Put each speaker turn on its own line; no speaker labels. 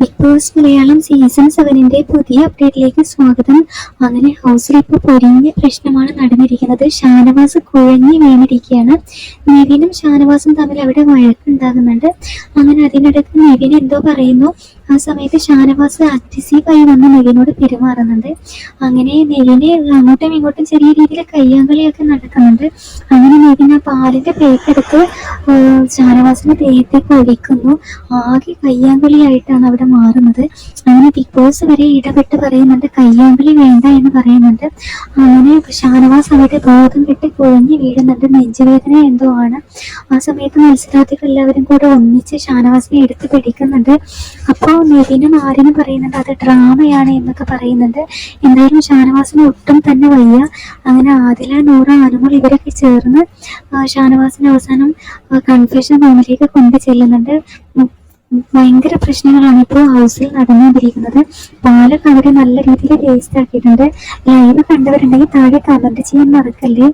Big Boss Malayalam season സെവനിന്റെ പുതിയ അപ്ഡേറ്റിലേക്ക് സ്വാഗതം. അങ്ങനെ ഹൗസിൽ ഇപ്പോൾ പൊരിഞ്ഞ പ്രശ്നമാണ് നടന്നിരിക്കുന്നത്. ഷാനവാസ് കുഴഞ്ഞു വീണിരിക്കുകയാണ്. നിവിനും ഷാനവാസും തമ്മിൽ അവിടെ വഴക്കുണ്ടാകുന്നുണ്ട്. അങ്ങനെ അതിനിടയ്ക്ക് നിവിൻ എന്തോ പറയുന്നു ആ സമയത്ത് ഷാനവാസ് അഗ്രസീവായി വന്ന് നിവിനോട് പെരുമാറുന്നുണ്ട്. അങ്ങനെ നിവിന് അങ്ങോട്ടും ഇങ്ങോട്ടും ചെറിയ രീതിയിൽ കയ്യാങ്കളിയൊക്കെ നടക്കുന്നുണ്ട്. അങ്ങനെ നിവിൻ ആ പാലിന്റെ പേക്കെടുത്ത് ഷാനവാസിന്റെ ദേഹത്തേക്ക് ഒഴിക്കുന്നു ആകെ കയ്യാങ്കളിയായിട്ടാണ് അവിടെ മാറുന്നത്. അങ്ങനെ ബിഗ് ബോസ് വരെ ഇടപെട്ട് പറയുന്നുണ്ട് കയ്യാങ്കളി വേണ്ട എന്ന് പറയുന്നുണ്ട്. അങ്ങനെ ഷാനവാസ് അവിടെ ബോധം കെട്ടി കുഴഞ്ഞ് വീഴുന്നുണ്ട്. നെഞ്ചുവേദന എന്തോ ആണ്. ആ സമയത്ത് മത്സരാർത്ഥികൾ എല്ലാവരും കൂടെ ഒന്നിച്ച് ഷാനവാസിനെ എടുത്ത് പിടിക്കുന്നുണ്ട്. അപ്പോൾ നിവിനും ആര്യനും പറയുന്നുണ്ട് അത് ഡ്രാമയാണ് എന്നൊക്കെ പറയുന്നുണ്ട് എന്തായാലും ഷാനവാസിന് ഒട്ടും തന്നെ വയ്യ. അങ്ങനെ ആദില നൂറ് അനുമോൾ ഇവരൊക്കെ ചേർന്ന് ഷാനവാസിന് അവസാനം കൺഫ്യൂഷൻ റൂമിലേക്ക് കൊണ്ടു ചെല്ലുന്നുണ്ട്. ഭയങ്കര പ്രശ്നങ്ങളാണ് ഇപ്പോൾ ഹൗസിൽ നടന്നുകൊണ്ടിരിക്കുന്നത്. പാലൊക്കെ അവരെ നല്ല രീതിയിൽ വേസ്റ്റ് ആക്കിയിട്ടുണ്ട്. ലൈവ് കണ്ടവരുണ്ടെങ്കിൽ താഴെ കമന്റ് ചെയ്യാൻ മറക്കല്ലേ.